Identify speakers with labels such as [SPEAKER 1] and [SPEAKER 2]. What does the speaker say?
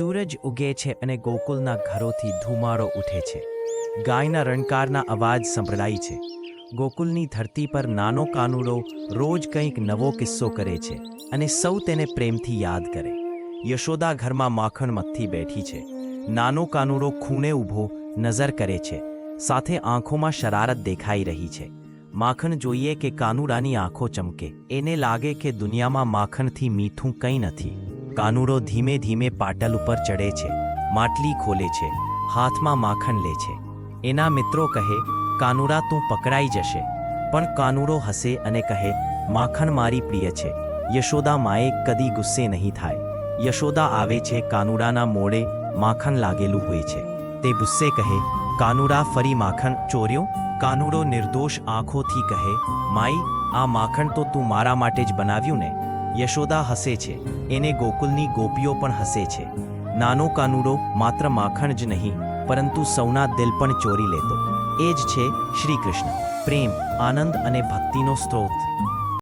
[SPEAKER 1] સૂરજ ઉગે છે અને ગોકુલના ઘરોથી ધુમાડો ઉઠે છે. ગાયના રણકારના અવાજ સંભળાય છે. ગોકુલની ધરતી પર નાનો કાનુડો રોજ કંઈક નવો કિસ્સો કરે છે અને સૌ તેને પ્રેમથી યાદ કરે. યશોદા ઘરમાં માખણ મથથી બેઠી છે. નાનો કાનુડો ખૂણે ઊભો નજર કરે છે. સાથે આંખોમાં શરારત દેખાઈ રહી છે. માખણ જોઈએ કે કાનુડાની આંખો ચમકે. એને લાગે કે દુનિયામાં માખણથી મીઠું કંઈ નથી. કાનુડો ધીમે ધીમે પાટલ ઉપર ચડે છે, માટલી ખોલે છે, હાથમાં માખણ લે છે. એના મિત્રો કહે, કાનુડા, તું પકડાઈ જશે. પણ કાનુડો હસે અને કહે, માખણ મારી પ્રિય છે. યશોદા માએ કદી ગુસ્સે નહીં થાય. યશોદા આવે છે કાનુડાના મોડે, માખણ લાગેલું હોય છે. તે ગુસ્સે કહે, કાનુડા, ફરી માખણ ચોર્યો? કાનુડો નિર્દોષ આંખોથી કહે, માઈ, આ માખણ તો તું મારા માટે જ બનાવ્યું ને? યશોદા હસે છે. એને ગોકુલની ગોપીઓ પણ હસે છે. નાનો કાનુડો માત્ર માખણ જ નહીં, પરંતુ સૌના દિલ પણ ચોરી લેતો. એ જ છે શ્રી કૃષ્ણ પ્રેમ, આનંદ અને ભક્તિનો સ્ત્રોત.